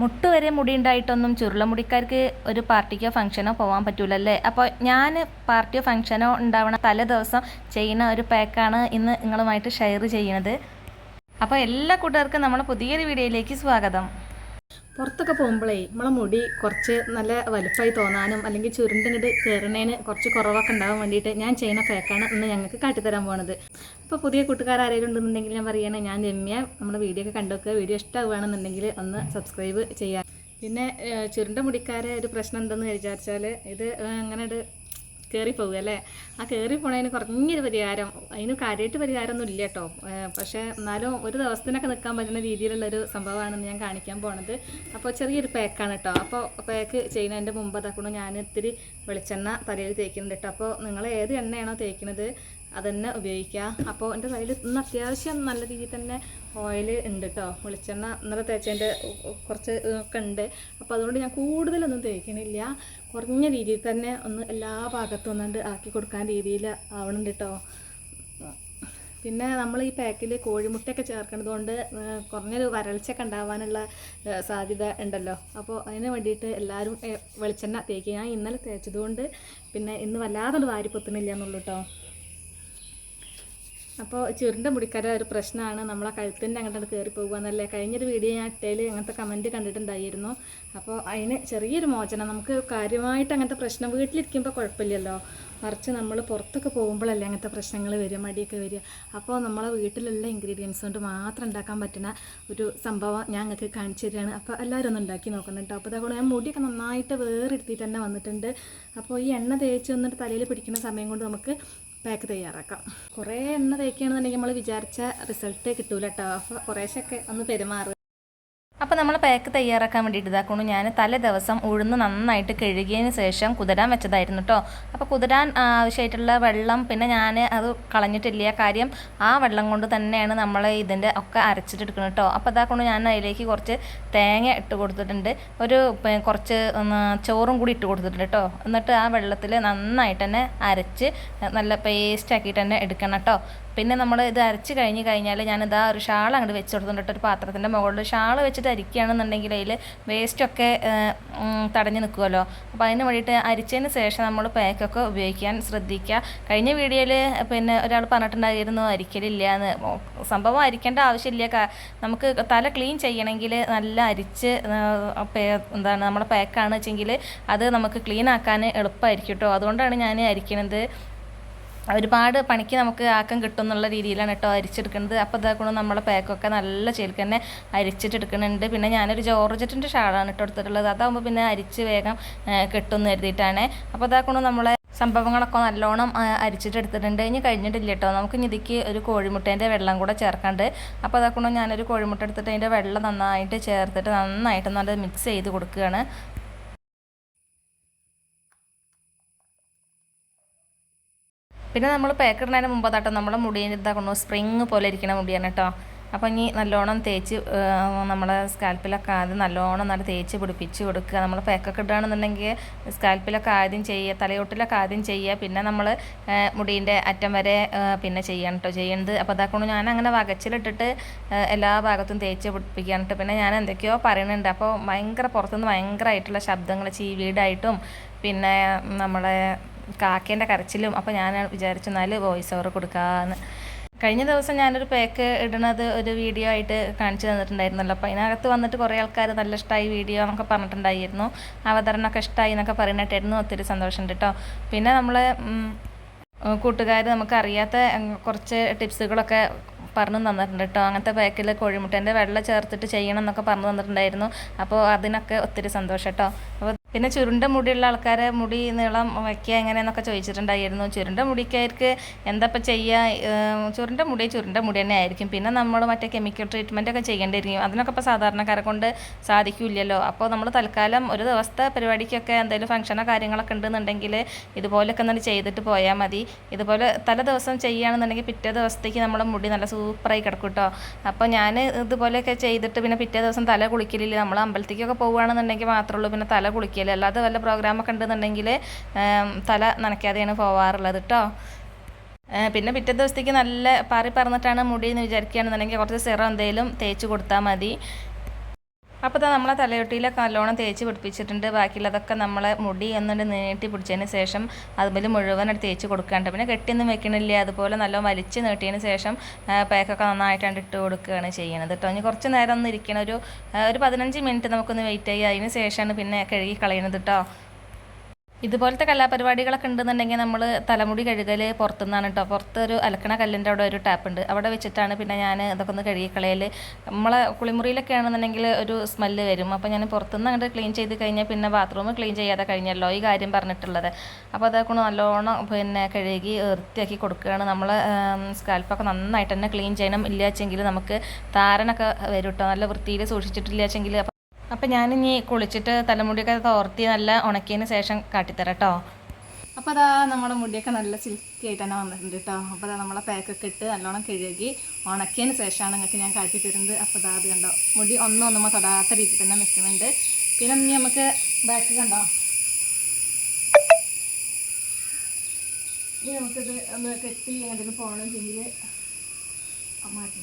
മുട്ട് വരെ മുടി ഉണ്ടായിട്ടൊന്നും ചുരുളമുടിക്കാർക്ക് ഒരു പാർട്ടിക്കോ ഫംഗ്ഷനോ പോകാൻ പറ്റൂലല്ലേ? അപ്പോൾ ഞാൻ പാർട്ടിയോ ഫംഗ്ഷനോ ഉണ്ടാവണ തലേ ദിവസം ചെയ്യുന്ന ഒരു പാക്കാണ് ഇന്ന് നിങ്ങളുമായിട്ട് ഷെയർ ചെയ്യുന്നത് അപ്പോൾ എല്ലാ കൂട്ടുകാർക്കും നമ്മുടെ പുതിയൊരു വീഡിയോയിലേക്ക് സ്വാഗതം. പുറത്തൊക്കെ പോകുമ്പോഴേ നമ്മളെ മുടി കുറച്ച് നല്ല വലുപ്പമായി തോന്നാനും അല്ലെങ്കിൽ ചുരുണ്ടിങ്ങോട്ട് കയറുന്നതിന് കുറച്ച് കുറവൊക്കെ ഉണ്ടാവാൻ വേണ്ടിയിട്ട് ഞാൻ ചെയ്യുന്ന പാക്കാണ് ഇന്ന് ഞങ്ങൾക്ക് കാട്ടിത്തരാൻ പോണത്. അപ്പോൾ പുതിയ കൂട്ടുകാർ ആരെങ്കിലും ഉണ്ടെന്നുണ്ടെങ്കിൽ ഞാൻ പറയണേ ഞാൻ രമ്യ നമ്മുടെ വീഡിയോ ഒക്കെ കണ്ടുവെക്കുക വീഡിയോ ഇഷ്ടമാവുകയാണെന്നുണ്ടെങ്കിൽ ഒന്ന് സബ്സ്ക്രൈബ് ചെയ്യാം. പിന്നെ ചുരുണ്ട മുടിക്കാരെ ഒരു പ്രശ്നം എന്തെന്ന് വിചാരിച്ചാൽ ഇത് അങ്ങനെ ഒരു കയറി പോകുക അല്ലേ ആ കയറി പോണതിന് കുറഞ്ഞൊരു പരിഹാരം അതിന് കാര്യമായിട്ട് പരിഹാരമൊന്നും ഇല്ല കേട്ടോ പക്ഷേ എന്നാലും ഒരു ദിവസത്തിനൊക്കെ നിൽക്കാൻ പറ്റുന്ന രീതിയിലുള്ളൊരു സംഭവമാണ് ഞാൻ കാണിക്കാൻ പോണത്. അപ്പോൾ ചെറിയൊരു പാക്കാണ് കേട്ടോ അപ്പോൾ പാക്ക് ചെയ്യുന്നതിന്റെ മുമ്പ് അതാക്കണം ഞാൻ ഇത്തിരി വെളിച്ചെണ്ണ തലയിൽ തേക്കുന്നുണ്ട് കേട്ടോ അപ്പോൾ നിങ്ങൾ ഏത് എണ്ണയാണോ തേക്കുന്നത് അതന്നെ ഉപയോഗിക്കുക അപ്പോൾ എന്റെ കയ്യിൽ ഇന്ന് അത്യാവശ്യം നല്ല രീതിയിൽ തന്നെ ഓയിൽ ഉണ്ട് കേട്ടോ വെളിച്ചെണ്ണ ഇന്നലെ തേച്ചതിന്റെ കുറച്ച് ഒക്കെ ഉണ്ട്. അപ്പോൾ അതുകൊണ്ട് ഞാൻ കൂടുതലൊന്നും തേക്കണില്ല. കുറഞ്ഞ രീതിയിൽ തന്നെ ഒന്ന് എല്ലാ ഭാഗത്തും ഒന്നുകൊണ്ട് ആക്കി കൊടുക്കാൻ രീതിയിൽ ആവണുണ്ട് കേട്ടോ പിന്നെ നമ്മൾ ഈ പാക്കിൽ കോഴിമുട്ടയൊക്കെ ചേർക്കുന്നത് കൊണ്ട് കുറഞ്ഞൊരു വരൾച്ചയൊക്കെ ഉണ്ടാവാനുള്ള സാധ്യത ഉണ്ടല്ലോ. അപ്പോൾ അതിന് വേണ്ടിയിട്ട് എല്ലാവരും വെളിച്ചെണ്ണ തേക്കുക ഞാൻ ഇന്നലെ തേച്ചതുകൊണ്ട് പിന്നെ ഇന്ന് വല്ലാതെ വാരി പൊത്തുന്നില്ല എന്നുള്ളൂ കേട്ടോ അപ്പോൾ ചുരുണ്ട മുടിക്കാരെ ഒരു പ്രശ്നമാണ്. നമ്മളെ കഴുത്തിന്റെ അങ്ങോട്ട് കയറി പോകുക എന്നല്ലേ കഴിഞ്ഞൊരു വീഡിയോ ഞാൻ ഇട്ടയിൽ അങ്ങനത്തെ കമന്റ് കണ്ടിട്ടുണ്ടായിരുന്നു. അപ്പോൾ അതിന് ചെറിയൊരു മോചനം. നമുക്ക് കാര്യമായിട്ട് അങ്ങനത്തെ പ്രശ്നം വീട്ടിലിരിക്കുമ്പോൾ കുഴപ്പമില്ലല്ലോ. മറിച്ച് നമ്മൾ പുറത്തൊക്കെ പോകുമ്പോഴല്ലേ അങ്ങനത്തെ പ്രശ്നങ്ങൾ വരിക മടിയൊക്കെ വരിക. അപ്പോൾ നമ്മളെ വീട്ടിലുള്ള ഇൻഗ്രീഡിയൻസ് കൊണ്ട് മാത്രം ഉണ്ടാക്കാൻ പറ്റുന്ന ഒരു സംഭവം ഞാൻ നിങ്ങൾക്ക് കാണിച്ചു തരികയാണ്. അപ്പോൾ എല്ലാവരും ഒന്ന് ഉണ്ടാക്കി നോക്കുന്നുണ്ട് അപ്പോൾ അതേപോലെ ഞാൻ മുടിയൊക്കെ നന്നായിട്ട് വേറെടുത്തിട്ട് തന്നെ വന്നിട്ടുണ്ട്. അപ്പോൾ ഈ എണ്ണ തേച്ച് വന്നിട്ട് തലയിൽ പിടിക്കുന്ന സമയം കൊണ്ട് നമുക്ക് പാക്ക് തയ്യാറാക്കാം. കുറേ എണ്ണ തേക്കുകയാണെന്നുണ്ടെങ്കിൽ നമ്മൾ വിചാരിച്ച റിസൾട്ട് കിട്ടൂല കേട്ടോ കുറേശ്ശൊക്കെ ഒന്ന് പെരുമാറുക. അപ്പോൾ നമ്മൾ പാക്ക് തയ്യാറാക്കാൻ വേണ്ടിയിട്ട് ഇതാക്കുന്നു. ഞാൻ തലേ ദിവസം ഉഴുന്ന് നന്നായിട്ട് കഴുകിയതിന് ശേഷം കുതിരാൻ വെച്ചതായിരുന്നു കേട്ടോ അപ്പോൾ കുതിരാൻ ആവശ്യമായിട്ടുള്ള വെള്ളം പിന്നെ ഞാൻ അത് കളഞ്ഞിട്ടില്ല. കാര്യം ആ വെള്ളം കൊണ്ട് തന്നെയാണ് നമ്മൾ ഇതിന്റെ ഒക്കെ അരച്ചിട്ടെടുക്കുന്നത് കേട്ടോ അപ്പോൾ ഇതാക്കൊണ്ട് ഞാൻ അതിലേക്ക് കുറച്ച് തേങ്ങ ഇട്ട് കൊടുത്തിട്ടുണ്ട്. ഒരു കുറച്ച് ചോറും കൂടി ഇട്ട് കൊടുത്തിട്ടുണ്ട് കേട്ടോ എന്നിട്ട് ആ വെള്ളത്തിൽ നന്നായിട്ട് തന്നെ അരച്ച് നല്ല പേസ്റ്റ് ആക്കിയിട്ട് തന്നെ എടുക്കണം കേട്ടോ പിന്നെ നമ്മൾ ഇത് അരച്ച് കഴിഞ്ഞ് കഴിഞ്ഞാൽ ഞാനിതാ ഒരു ഷാൾ അങ്ങോട്ട് വെച്ച് കൊടുത്തിട്ടുണ്ട് ഒരു പാത്രത്തിന്റെ മുകളിൽ ഷാൾ വെച്ചിട്ട് അരിക്കുകയാണെന്നുണ്ടെങ്കിൽ അതിൽ വേസ്റ്റൊക്കെ തടഞ്ഞു നിൽക്കുമല്ലോ അപ്പോൾ അതിന് വേണ്ടിയിട്ട് അരിച്ചതിന് ശേഷം നമ്മൾ പാക്കൊക്കെ ഉപയോഗിക്കാൻ ശ്രദ്ധിക്കുക കഴിഞ്ഞ വീഡിയോയിൽ പിന്നെ ഒരാൾ പറഞ്ഞിട്ടുണ്ടായിരുന്നു അരിക്കലില്ല എന്ന് സംഭവം അരിക്കേണ്ട ആവശ്യമില്ല. നമുക്ക് തല ക്ലീൻ ചെയ്യണമെങ്കിൽ നല്ല അരിച്ച് എന്താണ് നമ്മുടെ പാക്കാണെന്ന് വെച്ചെങ്കിൽ അത് നമുക്ക് ക്ലീൻ ആക്കാൻ എളുപ്പമായിരിക്കും കേട്ടോ. അതുകൊണ്ടാണ് ഞാൻ അരിക്കണത്. ഒരുപാട് പണിക്ക് നമുക്ക് ആക്കം കിട്ടും എന്നുള്ള രീതിയിലാണ് കേട്ടോ അരിച്ചെടുക്കുന്നത്. അപ്പോൾ ഇതാക്കണം നമ്മളെ പാക്കൊക്കെ നല്ല ചേൽക്ക് തന്നെ അരിച്ചിട്ടെടുക്കുന്നുണ്ട്. പിന്നെ ഞാനൊരു ജോർജറ്റിന്റെ ഷാളാണ് കേട്ടോ എടുത്തിട്ടുള്ളത്. അതാകുമ്പോൾ പിന്നെ അരിച്ച് വേഗം ആ, കിട്ടും എന്ന് കരുതിയിട്ടാണ് അപ്പോൾ ഇതാക്കണം നമ്മളെ സംഭവങ്ങളൊക്കെ നല്ലോണം അരിച്ചിട്ടെടുത്തിട്ടുണ്ട്. ഇനി കഴിഞ്ഞിട്ടില്ല കേട്ടോ. നമുക്ക് ഇതിക്ക് ഒരു കോഴിമുട്ടേന്റെ വെള്ളം കൂടെ ചേർക്കാണ്ട്. അപ്പോൾ അതാക്കണം ഞാനൊരു കോഴിമുട്ട എടുത്തിട്ട് അതിന്റെ വെള്ളം നന്നായിട്ട് ചേർത്തിട്ട് നന്നായിട്ട് നല്ല മിക്സ് ചെയ്ത് കൊടുക്കുകയാണ്. പിന്നെ നമ്മൾ പാക്കിടുന്നതിന് മുമ്പ് കേട്ടോ നമ്മുടെ മുടി ഇതാക്കണു സ്പ്രിങ് പോലെ ഇരിക്കണം മുടിയാണ് കേട്ടോ അപ്പോൾ ഇനി നല്ലോണം തേച്ച് നമ്മളെ സ്കാൽപ്പിലൊക്കെ ആദ്യം നല്ലോണം നല്ല തേച്ച് പിടിപ്പിച്ച് കൊടുക്കുക. നമ്മൾ പാക്കൊക്കെ ഇടുകയാണെന്നുണ്ടെങ്കിൽ സ്കാൽപ്പിലൊക്കെ ആദ്യം ചെയ്യുക തലയോട്ടിലൊക്കെ ആദ്യം ചെയ്യുക. പിന്നെ നമ്മൾ മുടീന്റെ അറ്റം വരെ പിന്നെ ചെയ്യണം കേട്ടോ ചെയ്യുന്നത് അപ്പോൾ അതാക്കൊണ്ട് ഞാൻ അങ്ങനെ വകച്ചിലിട്ടിട്ട് എല്ലാ ഭാഗത്തും തേച്ച് പിടിപ്പിക്കുകയാണ് കേട്ടോ പിന്നെ ഞാൻ എന്തൊക്കെയോ പറയുന്നുണ്ട് അപ്പോൾ ഭയങ്കര പുറത്തുനിന്ന് ഭയങ്കരമായിട്ടുള്ള ശബ്ദങ്ങൾ ചീവീടായിട്ടും പിന്നെ നമ്മളെ കാക്കേന്റെ കരച്ചിലും അപ്പോൾ ഞാൻ വിചാരിച്ചു എന്നാൽ വോയിസ് ഓവർ കൊടുക്കാമെന്ന് കഴിഞ്ഞ ദിവസം ഞാനൊരു പാക്ക് ഇടുന്നത് ഒരു വീഡിയോ ആയിട്ട് കാണിച്ചു തന്നിട്ടുണ്ടായിരുന്നല്ലോ. അപ്പോൾ അതിനകത്ത് വന്നിട്ട് കുറേ ആൾക്കാർ നല്ല ഇഷ്ടമായി വീഡിയോ എന്നൊക്കെ പറഞ്ഞിട്ടുണ്ടായിരുന്നു. അവതരണമൊക്കെ ഇഷ്ടമായി എന്നൊക്കെ പറയുന്നിട്ടായിരുന്നു ഒത്തിരി സന്തോഷമുണ്ട് കേട്ടോ പിന്നെ നമ്മൾ കൂട്ടുകാർ നമുക്കറിയാത്ത കുറച്ച് ടിപ്സുകളൊക്കെ പറഞ്ഞു തന്നിട്ടുണ്ട് കേട്ടോ അങ്ങനത്തെ പാക്കിൽ കോഴിമുട്ടേന്റെ വെള്ളം ചേർത്തിട്ട് ചെയ്യണം എന്നൊക്കെ പറഞ്ഞു തന്നിട്ടുണ്ടായിരുന്നു. അപ്പോൾ അതിനൊക്കെ ഒത്തിരി സന്തോഷം കേട്ടോ അപ്പോൾ പിന്നെ ചുരുണ്ട മുടിയുള്ള ആൾക്കാരെ മുടി നീളം വയ്ക്കുക എങ്ങനെയെന്നൊക്കെ ചോദിച്ചിട്ടുണ്ടായിരുന്നു. ചുരുണ്ട മുടിക്കാർക്ക് എന്താപ്പം ചെയ്യുക ചുരുണ്ട മുടി ചുരുണ്ട മുടി തന്നെ ആയിരിക്കും. പിന്നെ നമ്മൾ മറ്റേ കെമിക്കൽ ട്രീറ്റ്മെന്റ് ഒക്കെ ചെയ്യേണ്ടിയിരിക്കും. അതിനൊക്കെ ഇപ്പോൾ സാധാരണക്കാരെ കൊണ്ട് സാധിക്കില്ലല്ലോ. അപ്പോൾ നമ്മൾ തൽക്കാലം ഒരു ദിവസത്തെ പരിപാടിക്കൊക്കെ എന്തെങ്കിലും ഫംഗ്ഷനോ കാര്യങ്ങളൊക്കെ ഉണ്ടെന്നുണ്ടെങ്കിൽ ഇതുപോലെയൊക്കെ ഒന്ന് ചെയ്തിട്ട് പോയാൽ മതി. ഇതുപോലെ തല ദിവസം ചെയ്യുകയാണെന്നുണ്ടെങ്കിൽ പിറ്റേ ദിവസത്തേക്ക് നമ്മുടെ മുടി നല്ല സൂപ്പറായി കിടക്കും കേട്ടോ അപ്പോൾ ഞാൻ ഇതുപോലെയൊക്കെ ചെയ്തിട്ട് പിന്നെ പിറ്റേ ദിവസം തല കുളിക്കലില്ല നമ്മൾ അമ്പലത്തേക്കൊക്കെ പോവുകയാണെന്നുണ്ടെങ്കിൽ മാത്രമേ ഉള്ളൂ. പിന്നെ തല കുളിക്കൽ അല്ലാതെ വല്ല പ്രോഗ്രാമൊക്കെ ഉണ്ടെന്നുണ്ടെങ്കിൽ തല നനയ്ക്കാതെയാണ് പോവാറുള്ളത് കേട്ടോ പിന്നെ പിറ്റേ ദിവസത്തേക്ക് നല്ല പാറി പറന്നിട്ടാണ് മുടി എന്ന് വിചാരിക്കുകയാണെന്നുണ്ടെങ്കിൽ കുറച്ച് സിറം എന്തെങ്കിലും തേച്ച് കൊടുത്താൽ മതി. അപ്പോൾ ഇതാ നമ്മളെ തലയൊട്ടിയിലൊക്കെ നല്ലോണം തേച്ച് പിടിപ്പിച്ചിട്ടുണ്ട്. ബാക്കിയുള്ളതൊക്കെ നമ്മളെ മുടി എന്നിട്ട് നീട്ടി പിടിച്ചതിന് ശേഷം അതുപോലെ മുഴുവനായിട്ട് തേച്ച് കൊടുക്കാണ്ട് പിന്നെ കെട്ടിയൊന്നും വെക്കണില്ല. അതുപോലെ നല്ലോണം വലിച്ച് നീട്ടിയതിന് ശേഷം പാക്കൊക്കെ നന്നായിട്ടാണ്ട് ഇട്ട് കൊടുക്കുകയാണ് ചെയ്യുന്നത് കേട്ടോ. ഇനി കുറച്ച് നേരം ഒന്ന് ഇരിക്കണം. ഒരു ഒരു പതിനഞ്ച് മിനിറ്റ് നമുക്കൊന്ന് വെയിറ്റ് ചെയ്യുക അതിന് ശേഷമാണ് പിന്നെ കഴുകി കളയുന്നത് കേട്ടോ. ഇതുപോലത്തെ കലാപരിപാടികളൊക്കെ ഉണ്ടെന്നുണ്ടെങ്കിൽ നമ്മൾ തലമുടി കഴുകൽ പുറത്തുനിന്നാണ് കേട്ടോ. പുറത്ത് ഒരു അലക്കണ കല്ലിന്റെ അവിടെ ഒരു ടാപ്പ് ഉണ്ട്. അവിടെ വെച്ചിട്ടാണ് പിന്നെ ഞാൻ ഇതൊക്കെ ഒന്ന് കഴുകി കളയൽ നമ്മളെ കുളിമുറിയിലൊക്കെ ആണെന്നുണ്ടെങ്കിൽ ഒരു സ്മെല്ല് വരും. അപ്പോൾ ഞാൻ പുറത്തുനിന്ന് അങ്ങോട്ട് ക്ലീൻ ചെയ്ത് കഴിഞ്ഞാൽ പിന്നെ ബാത്റൂം ക്ലീൻ ചെയ്യാതെ കഴിഞ്ഞല്ലോ. ഈ കാര്യം പറഞ്ഞിട്ടുള്ളത്. അപ്പോൾ അതൊക്കെ നല്ലോണം പിന്നെ കഴുകി വൃത്തിയാക്കി കൊടുക്കുകയാണ്. നമ്മൾ സ്കാൽപ്പൊക്കെ നന്നായിട്ട് തന്നെ ക്ലീൻ ചെയ്യണം ഇല്ലാച്ചെങ്കിൽ നമുക്ക് താരനൊക്കെ വരും കേട്ടോ. നല്ല വൃത്തിയിൽ സൂക്ഷിച്ചിട്ടില്ലാച്ചെങ്കിൽ അപ്പോൾ ഞാനിനി കുളിച്ചിട്ട് തലമുടിയൊക്കെ തോർത്തി നല്ല ഉണക്കിയതിന് ശേഷം കാട്ടിത്തരാം കേട്ടോ. അപ്പോൾ അതാ നമ്മുടെ മുടിയൊക്കെ നല്ല സിൽക്കി ആയിട്ട് തന്നെ വന്നിട്ടുണ്ട് കേട്ടോ. അപ്പോൾ അതാ നമ്മളെ പാക്കൊക്കെ ഇട്ട് നല്ലോണം കഴുകി ഉണക്കിയതിന് ശേഷമാണ് നിങ്ങൾക്ക് ഞാൻ കാട്ടി തരുന്നത്. അപ്പോൾ അതാ അത് കണ്ടോ മുടി ഒന്നും ഒന്നും തൊടാത്ത രീതിയിൽ തന്നെ നിൽക്കുന്നുണ്ട്. പിന്നെ ഇനി നമുക്ക് ബാക്ക് കണ്ടോ? ഇനി നമുക്കിത് ഒന്ന് കെട്ടി എന്തെങ്കിലും പോകണമെങ്കിൽ മാറ്റി.